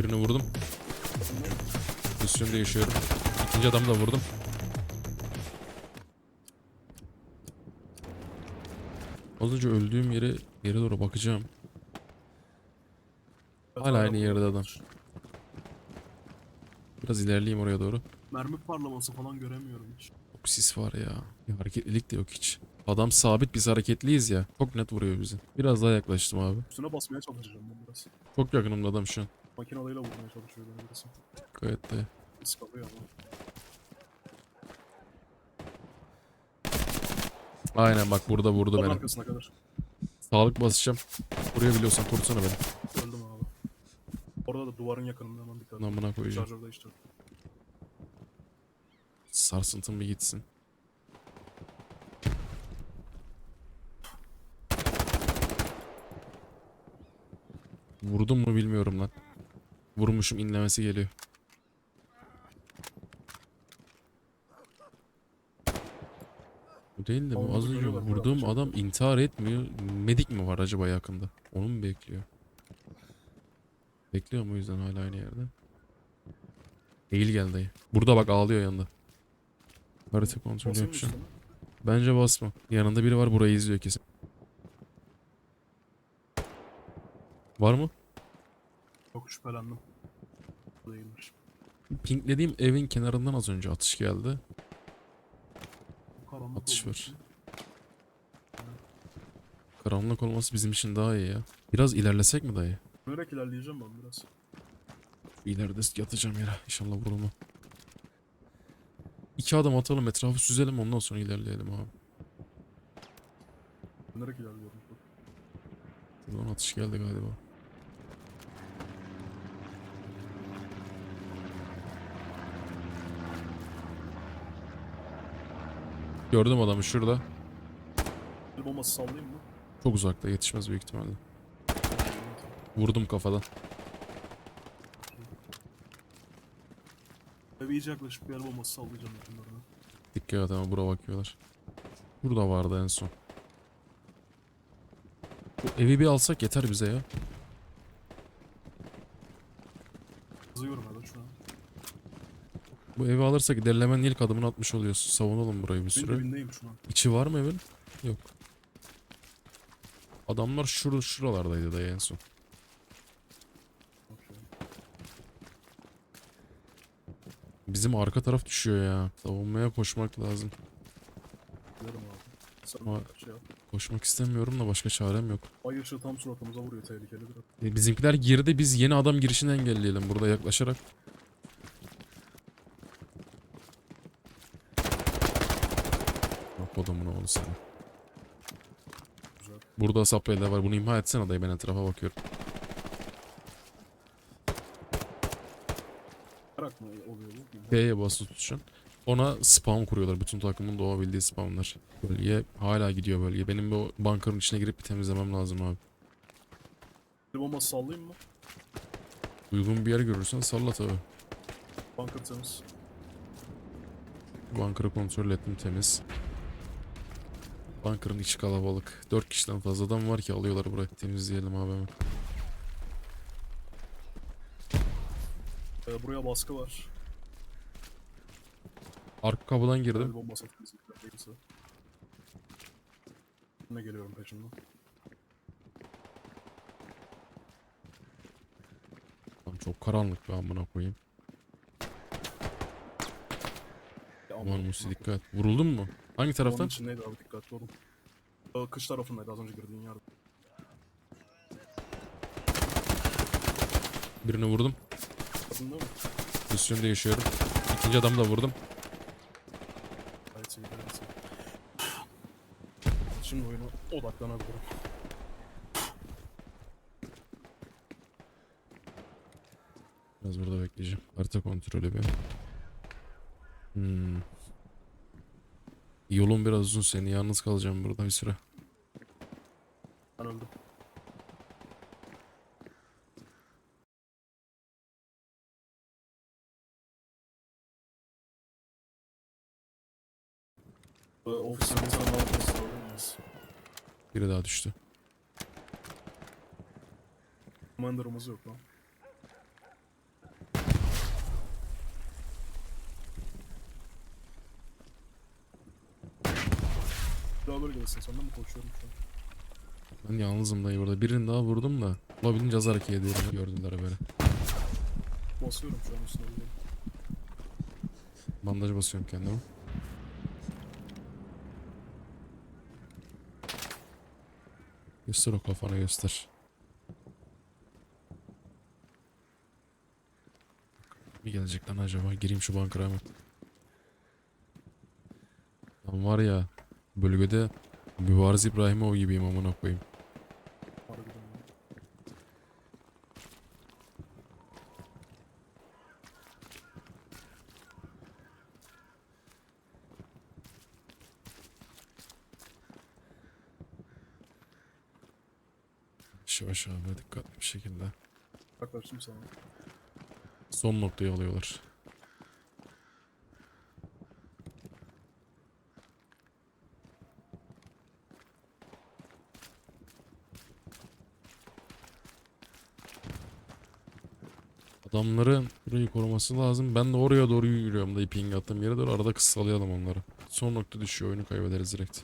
Birini vurdum. Pozisyon değişiyorum. İkinci adamı da vurdum. Az önce öldüğüm yere yere doğru bakacağım. Hala aynı yerde adam. Biraz ilerleyeyim oraya doğru. Mermi parlaması falan göremiyorum hiç. Çok sis var ya. Bir hareketlilik de yok hiç. Adam sabit biz hareketliyiz ya. Çok net vuruyor bizi. Biraz daha yaklaştım abi. Üstüne basmaya çalışacağım ben biraz. Çok yakınımda adam şu an. Makinalıyla vurmaya çalışıyor beni birisi. Gayet de. Iskalıyor ama. Aynen bak burada vurdu Duvarın beni. arkasına kadar. Sağlık basacağım. Vurabiliyorsan korusana beni. Öldüm abi. Orada da duvarın yakınında hemen dikkat et. Namına koyacağım. Şarjörde işte. Sarsıntım bir gitsin. Vurdum mu bilmiyorum lan. Vurmuşum inlemesi geliyor. Bu değil de bu az önce vurduğum adam intihar etmiyor. Medik mi var acaba yakında? Onu mu bekliyor? Bekliyor mu o yüzden hala aynı yerde? Değil geldi dayı. Burada bak ağlıyor yanında. Harita mı yapacağım. Bence basma. Yanında biri var burayı izliyor kesin. Var mı? Yok şüphelendim. Bu Değilmiş. Pinklediğim evin kenarından az önce atış geldi. Karanlık Atış var. Karanlık olması bizim için daha iyi ya. Biraz ilerlesek mi dayı? Dönerek ilerleyeceğim ben biraz. İleride yatacağım yere. İnşallah vurulma. İki adım atalım etrafı süzelim ondan sonra ilerleyelim abi. Dönerek ilerliyorum. Buradan atış geldi galiba. Gördüm adamı şurada. El bombası sallayayım mı? Çok uzakta yetişmez büyük ihtimalle. Vurdum kafadan. Eve iyice yaklaşıp bir el bombası sallayacağım yakınlarına. Dikkat et ama bura bakıyorlar. Burada vardı en son. Bu evi bir alsak yeter bize ya. Kızıyorum evet şu an. Bu evi alırsak derilemenin ilk adımını atmış oluyorsun. Savunalım burayı bir süre. dibindeyim şu an. İçi var mı evin? Yok. Adamlar şur şuralardaydı da en son. Bizim arka taraf düşüyor ya. Savunmaya koşmak lazım. Abi. Ama- şey. Koşmak istemiyorum da başka çarem yok. Ay ışığı tam suratımıza vuruyor tehlikeli biraz. E, bizimkiler girdi biz yeni adam girişini engelleyelim burada yaklaşarak. Bak odamun oğlu seni. Güzel. Burada saplayla var bunu imha etsene dayı ben etrafa bakıyorum. Merak mı oluyor bu? B'ye basılı tutacaksın. Ona spawn kuruyorlar. Bütün takımın doğabildiği spawnlar. Bölge hala gidiyor bölge. Benim bu bankanın içine girip bir temizlemem lazım abi. El bombası sallayayım mı? Uygun bir yer görürsen salla tabi. Bunker temiz. Bankarı kontrol ettim temiz. Bankarın içi kalabalık. 4 kişiden fazla adam var ki alıyorlar burayı. Temizleyelim abi hemen. Ee, buraya baskı var. Arka kapıdan El girdim. bombası atılması değilse. Ne geliyorum peşinden. Lan çok karanlık be amına koyayım. Ya, Aman Musi dikkat. Vuruldun mu? Hangi Onun taraftan? içindeydi abi dikkatli olun. Kış tarafındaydı az önce girdiğin yer. Birini vurdum. Değil mi? Pozisyon değişiyorum. İkinci adamı da vurdum. Gayet iyi gayet iyi. Şimdi oyuna odaklanabilirim. Biraz burada bekleyeceğim. Harita kontrolü bir. Hmm. Yolun biraz uzun seni. Yalnız kalacağım burada bir süre. Alacağız. alacağız. Biri daha düştü. Commander'ımız yok lan. Sağ bölgedesin. Senden mi koşuyorum şu an? Ben yalnızım dayı burada. Birini daha vurdum da. Olabildiğince az hareket ediyorum. Gördüler böyle. Basıyorum şu an üstüne. Bandaj basıyorum kendime. Göster o kafanı göster. Bir gelecek lan acaba? Gireyim şu bankara hemen. Lan var ya bölgede Mübariz İbrahimov gibiyim amına koyayım. Yavaş abi dikkatli bir şekilde. Yaklaştım sana. Son noktayı alıyorlar. Adamların burayı koruması lazım. Ben de oraya doğru yürüyorum da ping attığım yere doğru arada kısalayalım onları. Son nokta düşüyor oyunu kaybederiz direkt.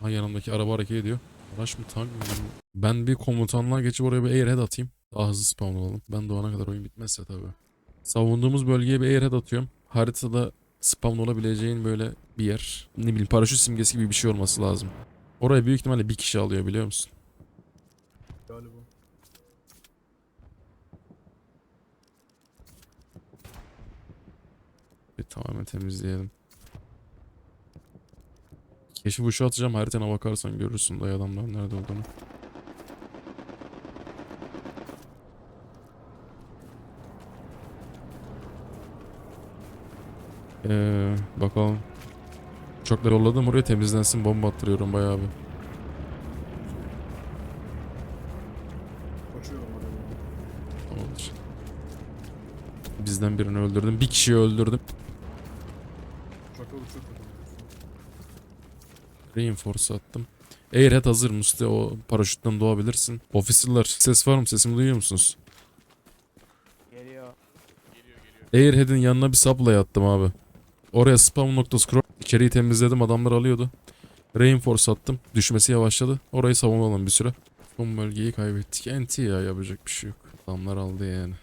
Ha yanımdaki araba hareket ediyor. Araç mı tank mı? Ben bir komutanlığa geçip oraya bir airhead atayım. Daha hızlı spawn olalım. Ben doğana kadar oyun bitmezse tabii. Savunduğumuz bölgeye bir airhead atıyorum. Haritada spawn olabileceğin böyle bir yer. Ne bileyim paraşüt simgesi gibi bir şey olması lazım. Oraya büyük ihtimalle bir kişi alıyor biliyor musun? Galiba. Bir tamamen temizleyelim. Keşif uşu atacağım haritana bakarsan görürsün dayı adamların nerede olduğunu. Ee, bakalım. Uçakları yolladım oraya temizlensin bomba attırıyorum bayağı bir. Tamamdır. Bizden birini öldürdüm. Bir kişiyi öldürdüm. Reinforce attım. Airhead hazır Musti o paraşütten doğabilirsin. Officer'lar ses var mı? Sesimi duyuyor musunuz? Geliyor. Airhead'in yanına bir supply attım abi. Oraya spam noktası kurup içeriği temizledim adamlar alıyordu. Reinforce attım. Düşmesi yavaşladı. Orayı savunalım bir süre. Son bölgeyi kaybettik. NT ya yapacak bir şey yok. Adamlar aldı yani.